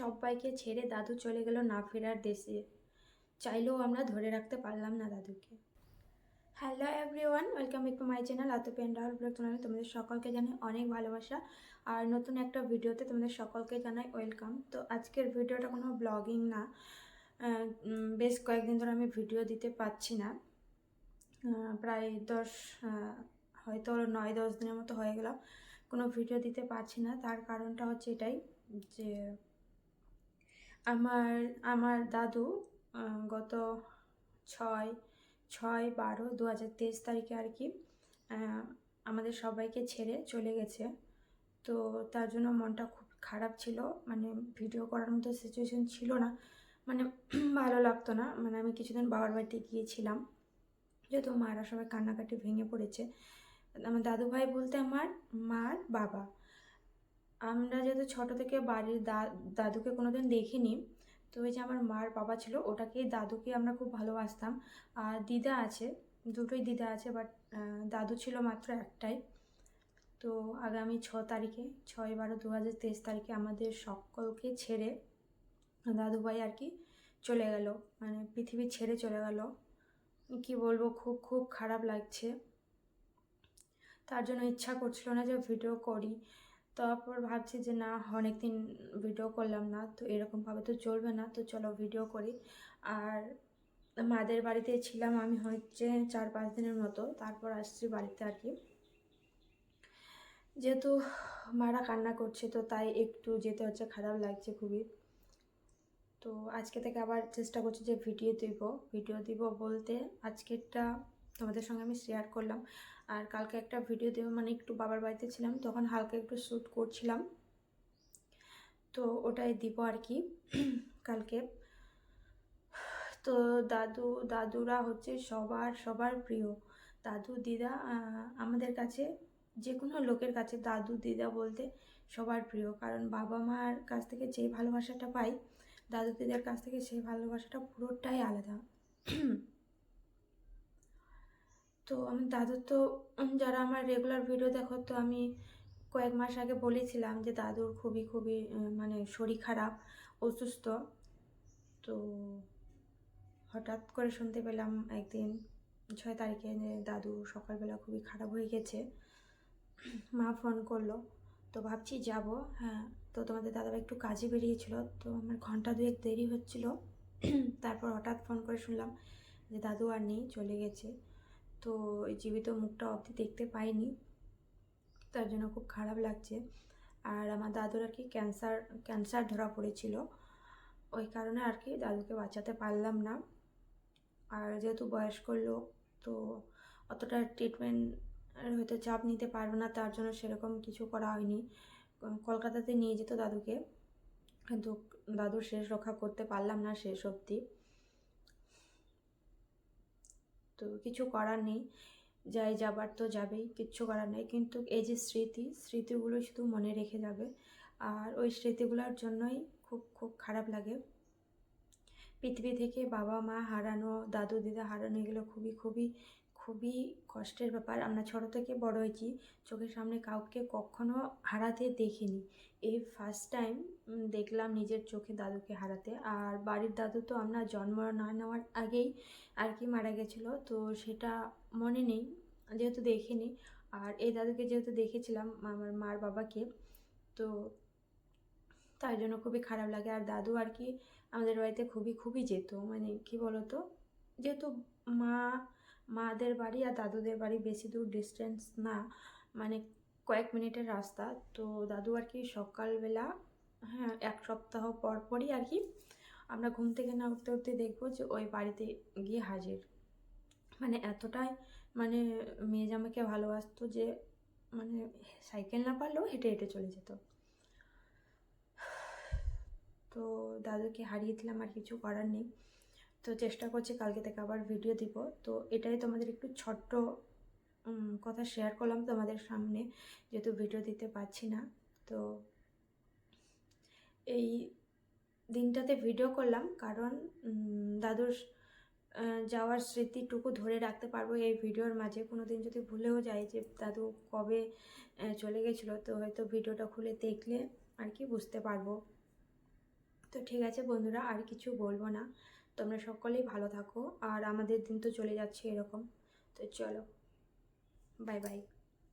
সবাইকে ছেড়ে দাদু চলে গেল না ফেরার দেশে। চাইলেও আমরা ধরে রাখতে পারলাম না দাদুকে। Hello everyone welcome back to my channel আতো pandal blog চ্যানেলে তোমাদের সকলকে জানাই অনেক ভালোবাসা। আর নতুন একটা ভিডিওতে তোমাদের সকলকে জানাই ওয়েলকাম তো আজকের ভিডিওটা কোনো ব্লগিং না। বেশ কয়েকদিন ধরে আমি ভিডিও দিতে পারছি না। প্রায় দশ হয়তো নয়, দশ দিনের মতো হয়ে গেল। কোনো ভিডিও দিতে পারছি না। তার কারণটা হচ্ছে এটাই যে আমার আমার দাদু গত ছয় ছয় বারো দু হাজার তেইশ তারিখে আর কি আমাদের সবাইকে ছেড়ে চলে গেছে। তো তার জন্য মনটা খুব খারাপ ছিল মানে ভিডিও করার মতো সিচুয়েশন ছিল না। মানে ভালো লাগতো না মানে আমি কিছুদিন বাবার বাড়িতে গিয়েছিলাম। যেহেতু মারা সবাই কান্নাকাটি ভেঙে পড়েছে। আমার দাদু ভাই বলতে আমার মার বাবা। আমরা যেহেতু ছোট থেকে বাড়ির দা, দাদুকে কোনোদিন দেখিনি, তো ওই যে আমার মার বাবা ছিল, ওটাকেই দাদুকে আমরা খুব ভালোবাসতাম। আর দিদা আছে, দুটোই দিদা আছে বাট দাদু ছিল মাত্র একটাই। তো আগামী ছ তারিখে, ছয় বারো দু হাজার তেইশ তারিখে আমাদের সকলকে ছেড়ে দাদু ভাই আর কি চলে গেল মানে পৃথিবী ছেড়ে চলে গেল। কি বলব, খুব খুব খারাপ লাগছে। তার জন্য ইচ্ছা করছিল না যে ভিডিও করি। তারপর ভাবছি যে না, অনেকদিন ভিডিও করলাম না, তো এরকমভাবে তো চলবে না, তো চলো ভিডিও করি। আর মাদের বাড়িতে ছিলাম আমি হচ্ছে চার পাঁচ দিনের মতো, তারপর আসছি বাড়িতে আর কি। যেহেতু মারা কান্না করছে, তো তাই একটু যেতে হচ্ছে, খারাপ লাগছে খুবই। তো আজকে থেকে আবার চেষ্টা করছি যে ভিডিও দিব ভিডিও দিব বলতে আজকেরটা তোমাদের সঙ্গে আমি শেয়ার করলাম। আর কালকে একটা ভিডিও দেবো মানে একটু বাবার বাড়িতে ছিলাম, তখন হালকা একটু শ্যুট করছিলাম। তো ওটাই দিব আর কি, কালকে। তো দাদু, দাদুরা হচ্ছে সবার সবার প্রিয়। দাদু, দিদা আমাদের কাছে, যে কোনো লোকের কাছে দাদু, দিদা বলতে সবার প্রিয়। কারণ বাবা মার কাছ থেকে যে ভালোবাসাটা পাই, দাদু, দিদার কাছ থেকে সেই ভালোবাসাটা পুরোটাই আলাদা। তো আমি দাদুর তো যারা আমার রেগুলার ভিডিও দেখো, তো আমি কয়েক মাস আগে বলেছিলাম যে দাদুর খুবই খুবই মানে শরীর খারাপ, অসুস্থ। তো হঠাৎ করে শুনতে পেলাম একদিন, ছয় তারিখে দাদু সকালবেলা খুবই খারাপ হয়ে গেছে। মা ফোন করল, তো ভাবছি যাব হ্যাঁ। তো তোমাদের দাদারা একটু কাজে বেরিয়েছিল, তো আমার ঘণ্টা দুয়েক দেরি হচ্ছিল। তারপর হঠাৎ ফোন করে শুনলাম যে দাদু আর নেই, চলে গেছে। তো ওই জীবিত মুখটা অবধি দেখতে পাইনি। তার জন্য খুব খারাপ লাগছে। আর আমার দাদুর আর কি ক্যান্সার ক্যান্সার ধরা পড়েছিল। ওই কারণে আর কি দাদুকে বাঁচাতে পারলাম না। আর যেহেতু বয়স্ক লোক, তো অতটা ট্রিটমেন্ট হয়তো চাপ নিতে পারবে না। তার জন্য সেরকম কিছু করা হয়নি। কলকাতাতে নিয়ে যেত দাদুকে। কিন্তু দাদুর শেষ রক্ষা করতে পারলাম না শেষ অবধি। তো কিছু করার নেই। যাই যাবার তো যাবেই, কিচ্ছু করার নেই। কিন্তু এই যে স্মৃতি, স্মৃতিগুলো শুধু মনে রেখে যাবে। আর ওই স্মৃতিগুলোর জন্যই খুব খুব খারাপ লাগে। পৃথিবী থেকে বাবা মা হারানো দাদু দিদা হারানো, এগুলো খুবই খুবই খুবই কষ্টের ব্যাপার। আমরা ছোটো থেকে বড় হয়েছি, চোখের সামনে কাউকে কখনো হারাতে দেখিনি। এই ফার্স্ট টাইম দেখলাম নিজের চোখে দাদুকে হারাতে। আর বাড়ির দাদু তো আমরা জন্ম না নেওয়ার আগেই আর কি মারা গেছিল, তো সেটা মনে নেই, যেহেতু দেখিনি। আর এই দাদুকে যেহেতু দেখেছিলাম, আমার মার বাবাকে, তো তাই জন্য খুবই খারাপ লাগে। আর দাদু আর কি আমাদের বাড়িতে খুবই খুবই যেত। মানে কি বলতো? যেহেতু মা মাদের বাড়ি আর দাদুদের বাড়ি বেশি দূর ডিস্টেন্স না। মানে কয়েক মিনিটের রাস্তা। তো দাদু আর কি সকালবেলা হ্যাঁ এক সপ্তাহ পর পরই আর কি আমরা ঘুম থেকে না উঠতে উঠতে দেখব যে ওই বাড়িতে গিয়ে হাজির। মানে এতটাই মানে মেয়ে জামাইকে ভালোবাসতো যে মানে সাইকেল না পারলেও হেঁটে হেঁটে চলে যেত। তো দাদুকে হারিয়ে দিলাম আর কিছু করার নেই। তো চেষ্টা করছি কালকে থেকে আবার ভিডিও দিব। তো এটাই তোমাদের একটু ছোট্ট কথা শেয়ার করলাম তোমাদের সামনে, যেহেতু ভিডিও দিতে পারছি না। তো এই দিনটাতে ভিডিও করলাম কারণ দাদুর যাওয়ার স্মৃতিটুকু ধরে রাখতে পারব এই ভিডিওর মাঝে। কোনো দিন যদি ভুলেও যাই যে দাদু কবে চলে গেছিল, তো হয়তো ভিডিওটা খুলে দেখলে আর কি বুঝতে পারব। তো ঠিক আছে বন্ধুরা, আর কিছু বলব না। তোমরা সকলেই ভালো থাকো, আর আমাদের দিন তো চলে যাচ্ছে এরকম। তো চলো বাই বাই